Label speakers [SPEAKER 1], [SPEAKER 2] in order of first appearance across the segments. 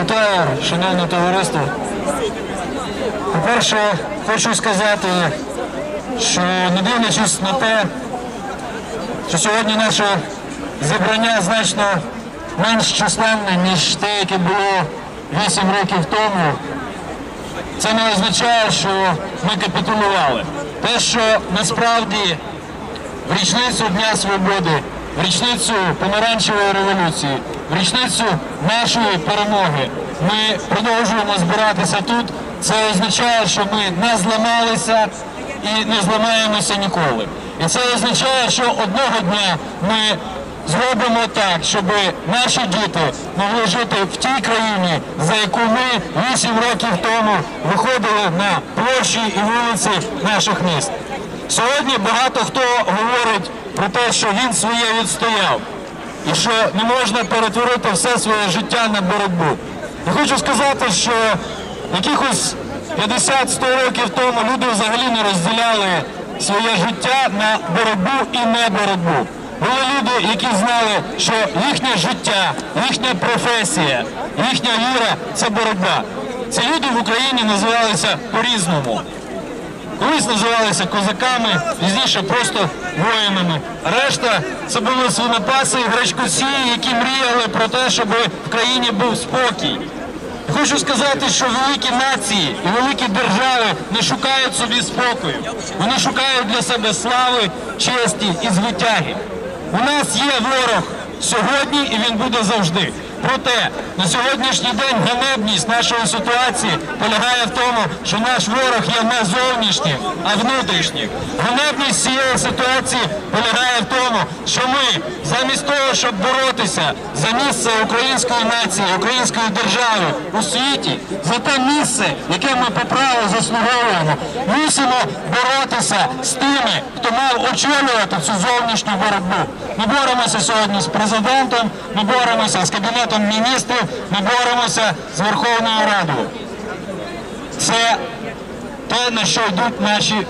[SPEAKER 1] Вітаю, шановне товариство. По-перше, хочу сказати, що не дивлячись на те, що сьогодні наше зібрання значно менш численне, ніж те, яке було 8 років тому, це не означає, що ми капітулювали. Те, що насправді в річницю Дня Свободи, в річницю помаранчевої революції, в річницю нашої перемоги ми продовжуємо збиратися тут. Це означає, що ми не зламалися і не зламаємося ніколи. І це означає, що одного дня ми зробимо так, щоб наші діти могли жити в тій країні, за яку ми 8 років тому виходили на площі і вулиці наших міст. Сьогодні багато хто говорить про те, що він своє відстояв, і що не можна перетворити все своє життя на боротьбу. Я хочу сказати, що якихось 50-100 років тому люди взагалі не розділяли своє життя на боротьбу і не боротьбу. Були люди, які знали, що їхнє життя, їхня професія, їхня віра це боротьба. Ці люди в Україні називалися по-різному. Колись називалися козаками, пізніше просто воїнами. Решта це були свинопаси і гречкосії, які мріяли про те, щоб в країні був спокій. Хочу сказати, що великі нації і великі держави не шукають собі спокою. Вони шукають для себе слави, честі і звитяги. У нас є ворог сьогодні і він буде завжди. Проте на сьогоднішній день ганебність нашої ситуації полягає в тому, що наш ворог є не зовнішнім, а внутрішнім. Ганебність цієї ситуації полягає в тому, що ми замість того, щоб боротися за місце української нації, української держави у світі, за те місце, яке ми по праву заслуговуємо, мусимо боротися з тими, хто мав очолювати цю зовнішню боротьбу. Ми боремося сьогодні з президентом, ми боремося з кабінетом міністрів, ми боремося з Верховною Радою. Це те, на що йдуть наші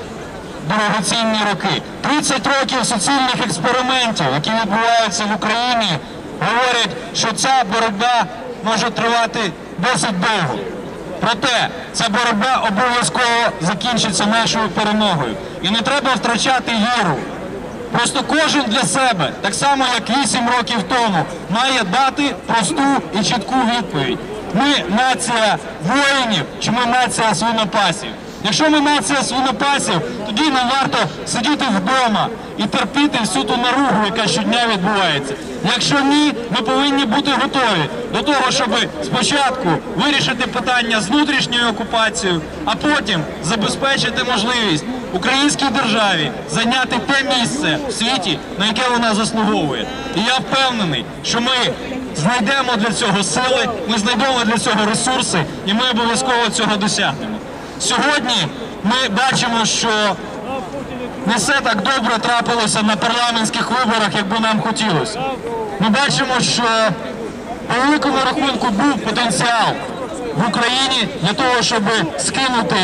[SPEAKER 1] дорогоцінні роки. 30 років суцільних експериментів, які відбуваються в Україні, говорять, що ця боротьба може тривати досить довго. Проте ця боротьба обов'язково закінчиться нашою перемогою. І не треба втрачати віру. Просто кожен для себе, так само як 8 років тому, має дати просту і чітку відповідь. Ми нація воїнів чи ми нація свинопасів. Якщо ми нація свинопасів, тоді нам варто сидіти вдома і терпіти всю ту наругу, яка щодня відбувається. Якщо ні, ми повинні бути готові до того, щоб спочатку вирішити питання з внутрішньою окупацією, а потім забезпечити можливість українській державі зайняти те місце в світі, на яке вона заслуговує. І я впевнений, що ми знайдемо для цього сили, ми знайдемо для цього ресурси, і ми обов'язково цього досягнемо. Сьогодні ми бачимо, що не все так добре трапилося на парламентських виборах, як би нам хотілося. Ми бачимо, що по великому рахунку був потенціал в Україні для того, щоб скинути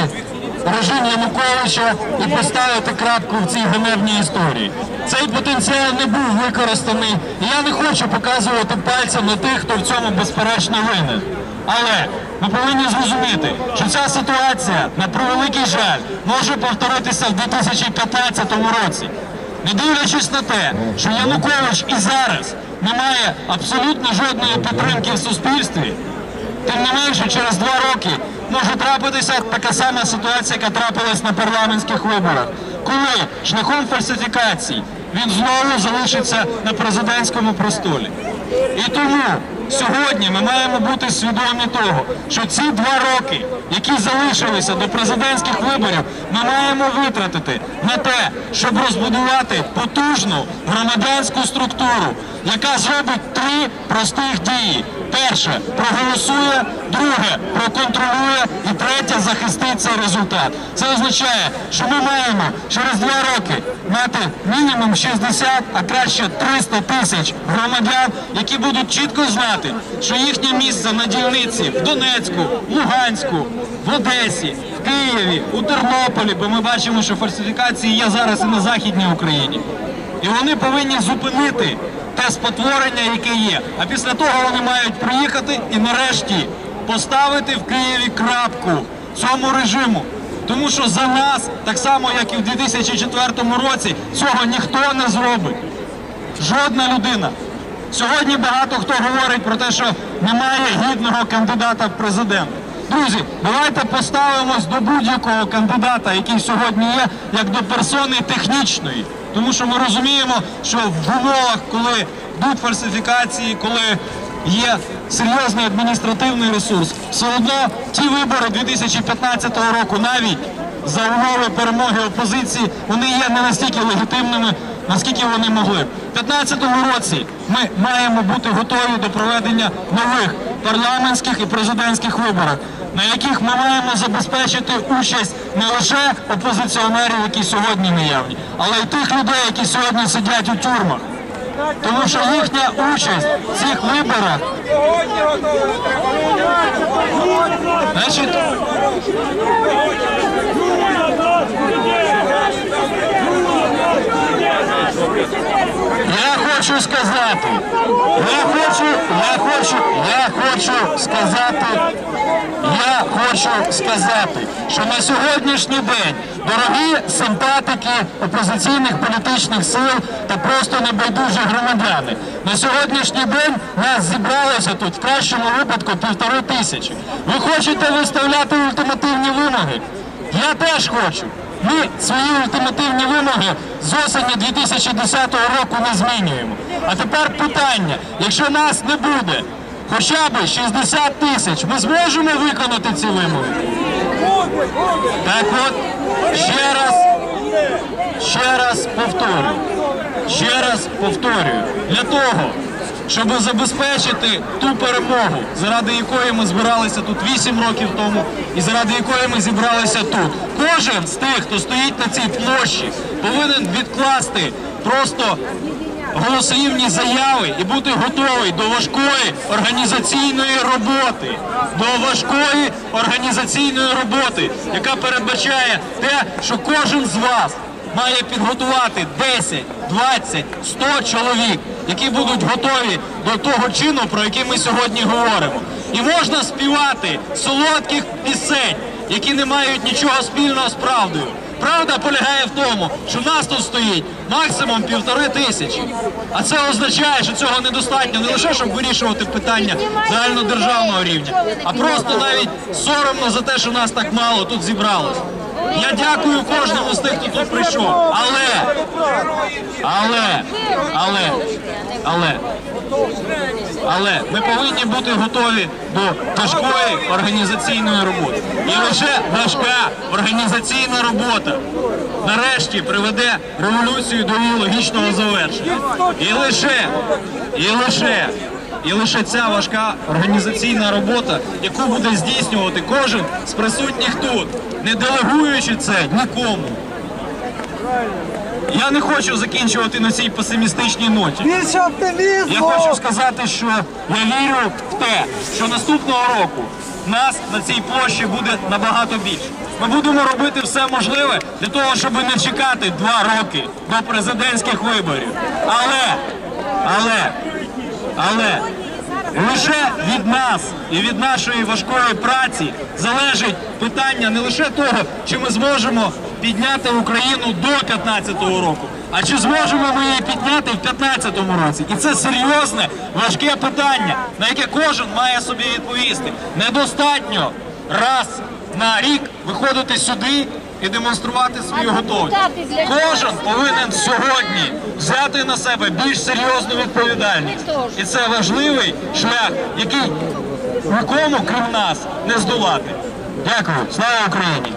[SPEAKER 1] режим Януковича і поставити крапку в цій ганебній історії. Цей потенціал не був використаний. І я не хочу показувати пальцем на тих, хто в цьому безперечно винен. Але ми повинні зрозуміти, що ця ситуація, на превеликий жаль, може повторитися в 2015 році. Не дивлячись на те, що Янукович і зараз не має абсолютно жодної підтримки в суспільстві, тим не менше, через два роки може трапитися така сама ситуація, яка трапилась на парламентських виборах, коли шляхом фальсифікацій він знову залишиться на президентському престолі. І тому сьогодні ми маємо бути свідомі того, що ці два роки, які залишилися до президентських виборів, ми маємо витратити на те, щоб розбудувати потужну громадянську структуру, яка зробить три простих дії. Перше проголосує, друге проконтролює і третє захистить цей результат. Це означає, що ми маємо через два роки мати мінімум 60, а краще 300 тисяч громадян, які будуть чітко знати, що їхнє місце на дільниці в Донецьку, Луганську, в Одесі, в Києві, у Тернополі, бо ми бачимо, що фальсифікації є зараз і на Західній Україні. І вони повинні зупинити те спотворення, яке є. А після того вони мають приїхати і нарешті
[SPEAKER 2] поставити в Києві крапку цьому режиму. Тому що за нас, так само як і в 2004 році, цього ніхто не зробить. Жодна людина. Сьогодні багато хто говорить про те, що немає гідного кандидата в президент. Друзі, давайте поставимось до будь-якого кандидата, який сьогодні є, як до персони технічної. Тому що ми розуміємо, що в умовах, коли йдуть фальсифікації, коли є серйозний адміністративний ресурс, все одно ті вибори 2015 року навіть за умови перемоги опозиції, вони є не настільки легітимними, наскільки вони могли. У 2015 році ми маємо бути готові до проведення нових парламентських і президентських виборів, на яких ми маємо забезпечити участь не лише опозиціонерів, які сьогодні наявні, але й тих людей, які сьогодні сидять у тюрмах. Тому що їхня участь в цих виборах, значить, Я хочу сказати, я хочу, я хочу, я хочу сказати, я хочу сказати, що на сьогоднішній день дорогі симпатики опозиційних політичних сил та просто небайдужі громадяни. На сьогоднішній день нас зібралося тут в кращому випадку півтори тисячі. Ви хочете виставляти ультимативні вимоги? Я теж хочу. Ми свої ультимативні вимоги з осені 2010 року не змінюємо. А тепер питання: якщо нас не буде хоча б 60 тисяч, ми зможемо виконати ці вимоги? Так от, ще раз, ще раз повторюю, ще раз повторюю, для того, щоб забезпечити ту перемогу, заради якої ми збиралися тут 8 років тому, і заради якої ми зібралися тут. Кожен з тих, хто стоїть на цій площі, повинен відкласти просто голослівні заяви і бути готовий до важкої організаційної роботи, до важкої організаційної роботи, яка передбачає те, що кожен з вас має підготувати 10, 20, 100 чоловік, які будуть готові до того чину, про який ми сьогодні говоримо. І можна співати солодких пісень, які не мають нічого спільного з правдою. Правда полягає в тому, що нас тут стоїть максимум півтори тисячі. А це означає, що цього недостатньо не лише щоб вирішувати питання загальнодержавного рівня, а просто навіть соромно за те, що нас так мало тут зібралось. Я дякую кожному з тих, хто тут прийшов. Але, але, але, але, але ми повинні бути готові до важкої організаційної роботи. І лише важка організаційна робота нарешті приведе революцію до її логічного завершення. І лише, і лише, і лише ця важка організаційна робота, яку буде здійснювати кожен з присутніх тут, не делегуючи це нікому. Я не хочу закінчувати на цій песимістичній ноті.
[SPEAKER 3] Більше оптимізму!
[SPEAKER 2] Я хочу сказати, що я вірю в те, що наступного року нас на цій площі буде набагато більше. Ми будемо робити все можливе для того, щоб не чекати два роки до президентських виборів. Але, але, але лише від нас і від нашої важкої праці залежить питання не лише того, чи ми зможемо підняти Україну до 2015 року, а чи зможемо ми її підняти в 2015 році. І це серйозне, важке питання, на яке кожен має собі відповісти. Недостатньо раз на рік виходити сюди і демонструвати свою готовність. Кожен повинен сьогодні взяти на себе більш серйозну відповідальність. І це важливий шлях, який нікому, крім нас, не здолати. Дякую. Слава Україні!